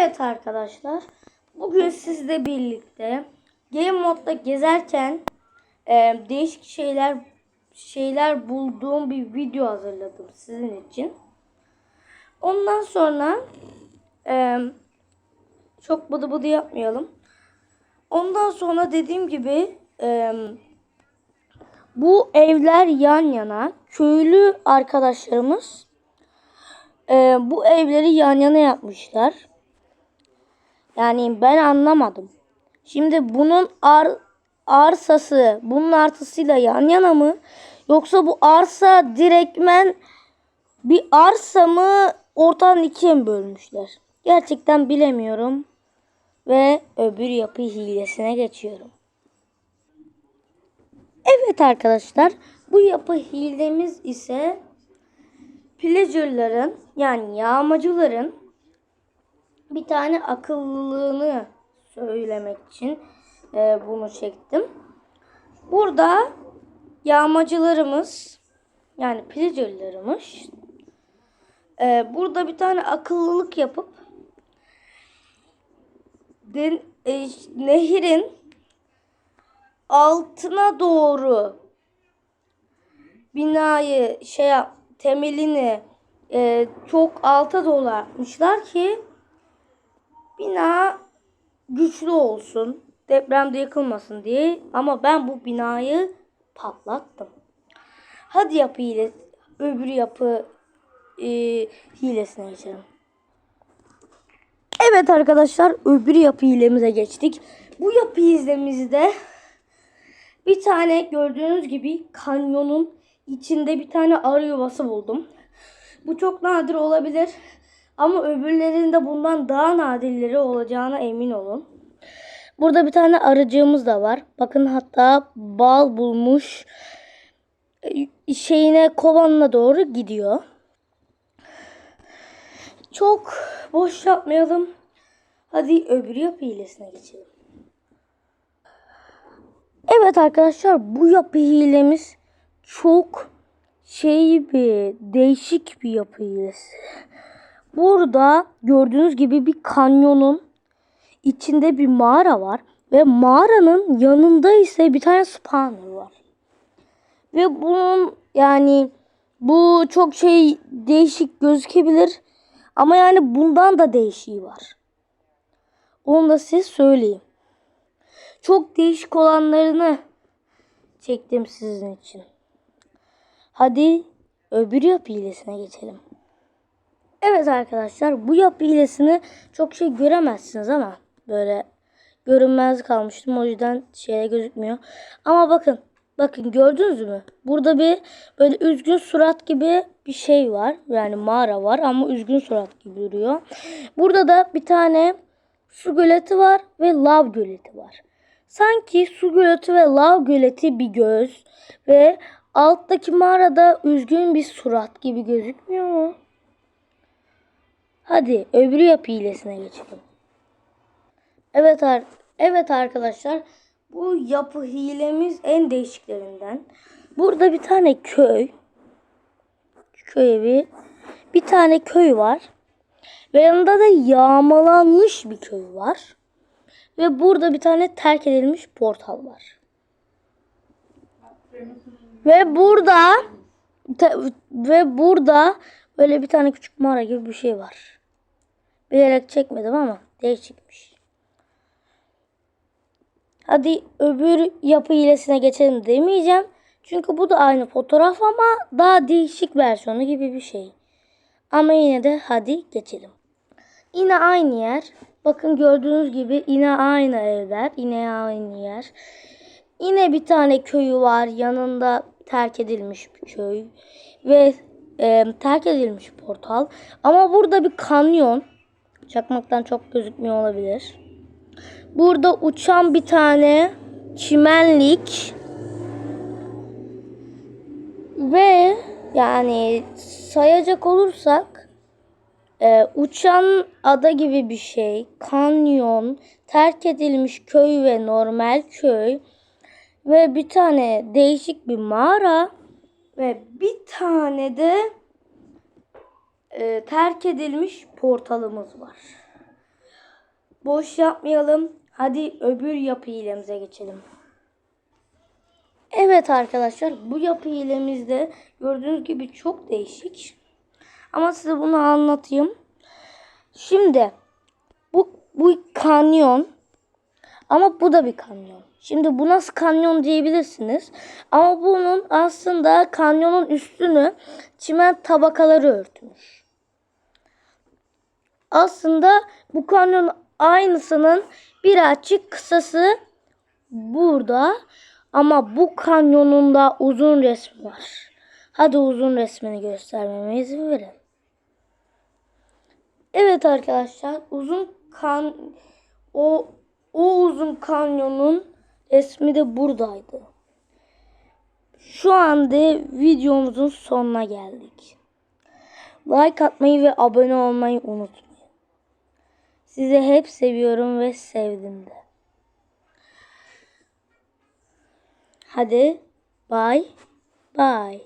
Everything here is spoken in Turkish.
Evet arkadaşlar. Bugün sizle birlikte Game modda gezerken e, değişik şeyler şeyler bulduğum bir video hazırladım sizin için. Ondan sonra e, çok bıdı bıdı yapmayalım. Ondan sonra dediğim gibi e, bu evler yan yana köylü arkadaşlarımız e, bu evleri yan yana yapmışlar. Yani ben anlamadım. Şimdi bunun ar arsası bunun artısıyla yan yana mı? Yoksa bu arsa direktmen bir arsa mı ortadan ikiye mi bölmüşler? Gerçekten bilemiyorum. Ve öbür yapı hilesine geçiyorum. Evet arkadaşlar bu yapı hilemiz ise pleasure'ların yani yağmacıların bir tane akıllılığını söylemek için e, bunu çektim. Burada yağmacılarımız yani pleasure'larımız e, burada bir tane akıllılık yapıp den, e, nehirin altına doğru binayı şey temelini e, çok alta doğru atmışlar ki bina güçlü olsun depremde yıkılmasın diye ama ben bu binayı patlattım. Hadi yapı hile öbür yapı e, hilesine geçelim. Evet arkadaşlar öbür yapı hilemize geçtik. Bu yapı hilemizde bir tane gördüğünüz gibi kanyonun içinde bir tane arı yuvası buldum. Bu çok nadir olabilir. Ama öbürlerinde bundan daha nadirleri olacağına emin olun. Burada bir tane arıcığımız da var. Bakın hatta bal bulmuş. E, Şeyine kovanına doğru gidiyor. Çok boş yapmayalım. Hadi öbür yapı hilesine geçelim. Evet arkadaşlar bu yapı hilemiz çok şey bir değişik bir yapı hilesi. Burada gördüğünüz gibi bir kanyonun içinde bir mağara var ve mağaranın yanında ise bir tane spawner var. Ve bunun yani bu çok şey değişik gözükebilir ama yani bundan da değişiği var. Onu da size söyleyeyim. Çok değişik olanlarını çektim sizin için. Hadi öbür yapı hilesine geçelim. Evet arkadaşlar bu yapı hilesini çok şey göremezsiniz ama böyle görünmez kalmıştım o yüzden şeye gözükmüyor. Ama bakın bakın gördünüz mü? Burada bir böyle üzgün surat gibi bir şey var. Yani mağara var ama üzgün surat gibi duruyor. Burada da bir tane su göleti var ve lav göleti var. Sanki su göleti ve lav göleti bir göz ve alttaki mağarada üzgün bir surat gibi gözükmüyor mu? Hadi öbürü yapı hilesine geçelim. Evet, ar evet arkadaşlar bu yapı hilemiz en değişiklerinden. Burada bir tane köy. Köy evi. Bir tane köy var. Ve yanında da yağmalanmış bir köy var. Ve burada bir tane terk edilmiş portal var. Ve burada ve burada böyle bir tane küçük mağara gibi bir şey var. Bilerek çekmedim ama değişikmiş. Hadi öbür yapı hilesine geçelim demeyeceğim. Çünkü bu da aynı fotoğraf ama daha değişik versiyonu gibi bir şey. Ama yine de hadi geçelim. Yine aynı yer. Bakın gördüğünüz gibi yine aynı evler. Yine aynı yer. Yine bir tane köyü var. Yanında terk edilmiş bir köy. Ve e, terk edilmiş portal. Ama burada bir kanyon. Çakmaktan çok gözükmüyor olabilir. Burada uçan bir tane çimenlik. Ve yani sayacak olursak e, uçan ada gibi bir şey, kanyon, terk edilmiş köy ve normal köy ve bir tane değişik bir mağara ve bir tane de e, terk edilmiş portalımız var. boş yapmayalım. Hadi öbür yapı hilemize geçelim. Evet arkadaşlar bu yapı hilemizde gördüğünüz gibi çok değişik. Ama size bunu anlatayım. Şimdi bu bu kanyon ama bu da bir kanyon. Şimdi bu nasıl kanyon diyebilirsiniz. Ama bunun aslında kanyonun üstünü çimen tabakaları örtmüş. Aslında bu kanyon aynısının birazcık kısası burada. Ama bu kanyonun da uzun resmi var. Hadi uzun resmini göstermeme izin verin. Evet arkadaşlar uzun kan o o uzun kanyonun resmi de buradaydı. Şu anda videomuzun sonuna geldik. Like atmayı ve abone olmayı unutmayın. Sizi hep seviyorum ve sevdim de. Hadi bye bye.